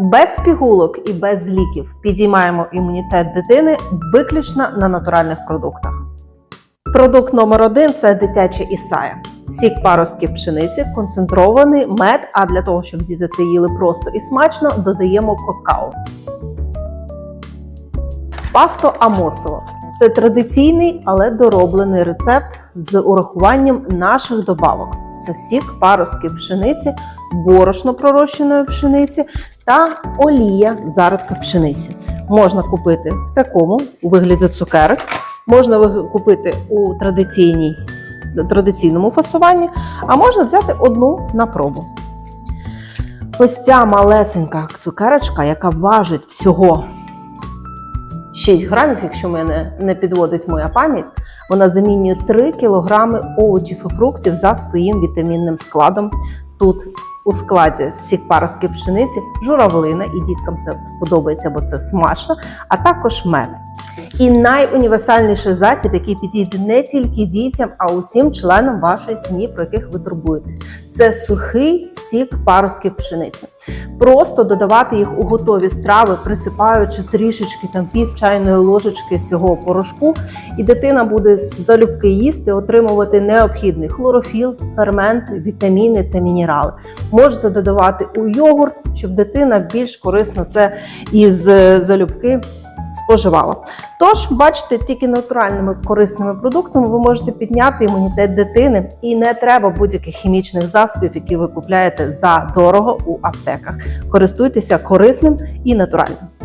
Без пігулок і без ліків підіймаємо імунітет дитини виключно на натуральних продуктах. Продукт номер один це дитяча ісая. Сік паростків пшениці, концентрований мед. А для того, щоб діти це їли просто і смачно, додаємо какао. Пасто амосово це традиційний, але дороблений рецепт з урахуванням наших добавок. Це сік паростків пшениці, борошно пророщеної пшениці та олія зародка пшениці. Можна купити в такому у вигляді цукерок, можна купити у традиційній, традиційному фасуванні, а можна взяти одну на пробу. Ось ця малесенька цукерочка, яка важить всього 6 грамів, якщо мене не підводить моя пам'ять, вона замінює 3 кілограми овочів і фруктів за своїм вітамінним складом. Тут у складі всіх паростків пшениці, журавлина, і діткам це подобається, бо це смачно, а також мед. І найуніверсальніший засіб, який підійде не тільки дітям, а усім членам вашої сім'ї, про яких ви турбуєтесь, це сухий сік паростків пшениці. Просто додавати їх у готові страви, присипаючи трішечки там пів чайної ложечки цього порошку, і дитина буде залюбки їсти, отримувати необхідний хлорофіл, ферменти, вітаміни та мінерали. Можете додавати у йогурт, щоб дитина більш корисно це із е, залюбки споживала. Тож, бачите, тільки натуральними корисними продуктами ви можете підняти імунітет дитини, і не треба будь-яких хімічних засобів, які ви купляєте за дорого у аптеках. Користуйтеся корисним і натуральним.